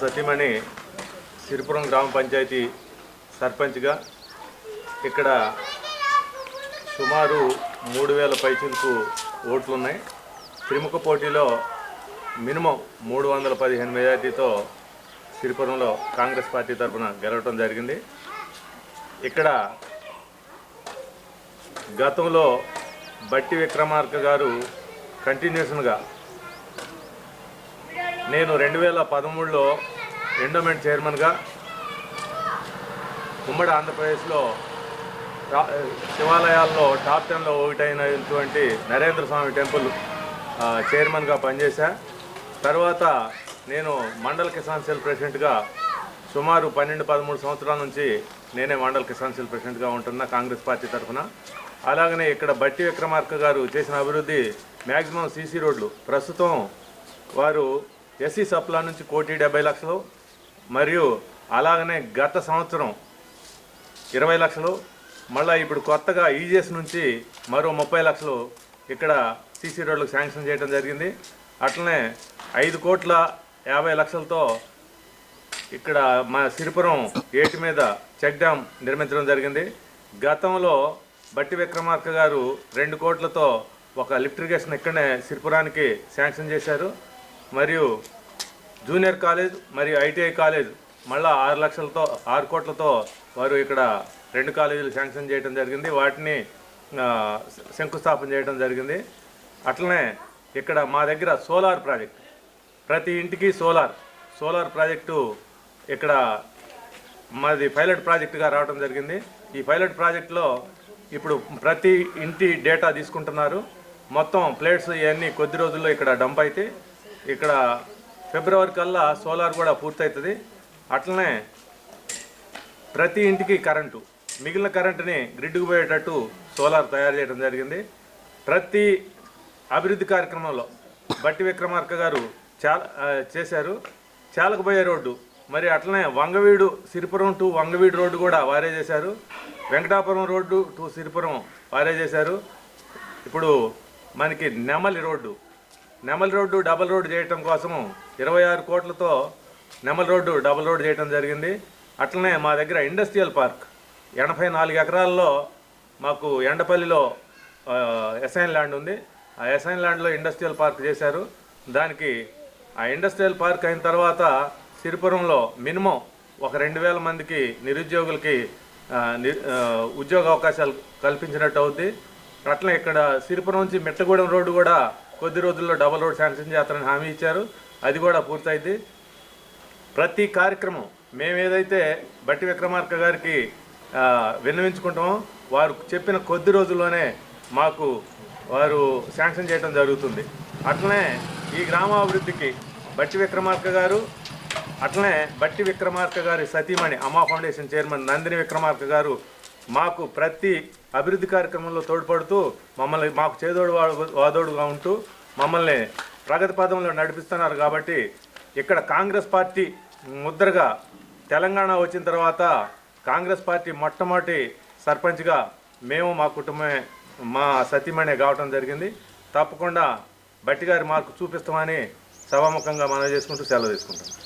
సతీమణి సిరిపురం గ్రామ పంచాయతీ సర్పంచ్గా ఇక్కడ సుమారు మూడు వేల పైచులకు ఓట్లు ఉన్నాయి త్రిముఖ పోటీలో మినిమం మూడు వందల పదిహేను మెజార్టీతో సిరిపురంలో కాంగ్రెస్ పార్టీ తరఫున గెలవటం జరిగింది. ఇక్కడ గతంలో బట్టి విక్రమార్క గారు కంటిన్యూషన్గా నేను రెండు వేల పదమూడులో ఎండోమెంట్ చైర్మన్గా ఉమ్మడి ఆంధ్రప్రదేశ్లో శివాలయాల్లో టాప్ టెన్లో ఒకటైనటువంటి నరేంద్ర స్వామి టెంపుల్ చైర్మన్గా పనిచేశా. తర్వాత నేను మండల్ కిసాన్ సెల్ ప్రెసిడెంట్గా సుమారు పన్నెండు పదమూడు సంవత్సరాల నుంచి నేనే మండల్ కిసాన్ సెల్ ప్రెసిడెంట్గా ఉంటున్నా కాంగ్రెస్ పార్టీ తరఫున. అలాగనే ఇక్కడ బట్టి విక్రమార్క గారు చేసిన అభివృద్ధి మ్యాక్సిమం సీసీ రోడ్లు. ప్రస్తుతం వారు ఎస్సీ సప్లా నుంచి కోటి డెబ్బై లక్షలు మరియు అలాగనే గత సంవత్సరం ఇరవై లక్షలు మళ్ళీ ఇప్పుడు కొత్తగా ఈజీఎస్ నుంచి మరో ముప్పై లక్షలు ఇక్కడ సీసీ రోడ్లకు శాంక్షన్ చేయడం జరిగింది. అట్లనే ఐదు కోట్ల యాభై లక్షలతో ఇక్కడ మా సిరిపురం ఏటి మీద చెక్ డ్యామ్ నిర్మించడం జరిగింది. గతంలో బట్టి విక్రమార్క గారు రెండు కోట్లతో ఒక లిఫ్ట్ ఇరిగేషన్ ఇక్కడనే సిరిపురానికి శాంక్షన్ చేశారు. మరియు జూనియర్ కాలేజ్ మరియు ఐటీఐ కాలేజ్ మళ్ళా ఆరు లక్షలతో ఆరు కోట్లతో వారు ఇక్కడ రెండు కాలేజీలు శాంక్షన్ చేయడం జరిగింది. వాటిని శంకుస్థాపన చేయడం జరిగింది. అట్లనే ఇక్కడ మా దగ్గర సోలార్ ప్రాజెక్ట్ ప్రతి ఇంటికి సోలార్ సోలార్ ప్రాజెక్టు ఇక్కడ మాది పైలట్ ప్రాజెక్టుగా రావడం జరిగింది. ఈ పైలట్ ప్రాజెక్టులో ఇప్పుడు ప్రతి ఇంటి డేటా తీసుకుంటున్నారు. మొత్తం ప్లేట్స్ ఇవన్నీ కొద్ది రోజుల్లో ఇక్కడ డంప్ అయితే ఇక్కడ ఫిబ్రవరి కల్లా సోలార్ కూడా పూర్తవుతుంది అట్లనే ప్రతి ఇంటికి కరెంటు మిగిలిన కరెంటుని గ్రిడ్కు పోయేటట్టు సోలార్ తయారు చేయడం జరిగింది. ప్రతి అభివృద్ధి కార్యక్రమంలో బట్టి విక్రమార్క గారు చాలా చేశారు. చాలకబోయే రోడ్డు మరి అట్లనే వంగవీడు సిరిపురం టు వంగవీడు రోడ్డు కూడా వారే చేశారు. వెంకటాపురం రోడ్డు టు సిరిపురం వారే చేశారు. ఇప్పుడు మనకి నెమలి రోడ్డు నెమలి రోడ్డు డబల్ రోడ్డు చేయటం కోసము ఇరవై ఆరు కోట్లతో నెమల్ రోడ్డు డబల్ రోడ్డు చేయటం జరిగింది. అట్లనే మా దగ్గర ఇండస్ట్రియల్ పార్క్ ఎనభై నాలుగు ఎకరాల్లో మాకు ఎండపల్లిలో ఎస్ఐన్ ల్యాండ్ ఉంది. ఆ ఎస్ఐన్ ల్యాండ్లో ఇండస్ట్రియల్ పార్క్ చేశారు. దానికి ఆ ఇండస్ట్రియల్ పార్క్ అయిన తర్వాత సిరిపురంలో మినిమం ఒక రెండు వేల మందికి నిరుద్యోగులకి ని- ఉద్యోగ అవకాశాలు కల్పించినట్టు అవుద్ది. అట్లనే ఇక్కడ సిరిపురం నుంచి మిట్టగూడెం రోడ్డు కూడా కొద్ది రోజుల్లో డబల్ రోడ్ శాంక్షన్ చేస్తారని హామీ ఇచ్చారు. అది కూడా పూర్తయింది. ప్రతి కార్యక్రమం మేము ఏదైతే బట్టి విక్రమార్క గారికి విన్నవించుకుంటామో వారు చెప్పిన కొద్ది రోజుల్లోనే మాకు వారు శాంక్షన్ చేయడం జరుగుతుంది. అట్లనే ఈ గ్రామాభివృద్ధికి బట్టి విక్రమార్క గారు అట్లనే బట్టి విక్రమార్క గారి సతీమణి అమ్మా ఫౌండేషన్ చైర్మన్ నందిని విక్రమార్క గారు మాకు ప్రతి అభివృద్ధి కార్యక్రమంలో తోడ్పడుతూ మమ్మల్ని మాకు చేదోడు వాదోడుగా ఉంటూ మమ్మల్ని ప్రగతి పదంలో నడిపిస్తున్నారు కాబట్టి ఇక్కడ కాంగ్రెస్ పార్టీ ముద్రగా తెలంగాణ వచ్చిన తర్వాత కాంగ్రెస్ పార్టీ మొట్టమొదటి సర్పంచ్గా మేము మా కుటుంబమే మా సతీమణి కావటం జరిగింది. తప్పకుండా బట్టి గారి మార్కు చూపిస్తామని సభాముఖంగా మనం చేసుకుంటూ సెలవు తీసుకుంటాం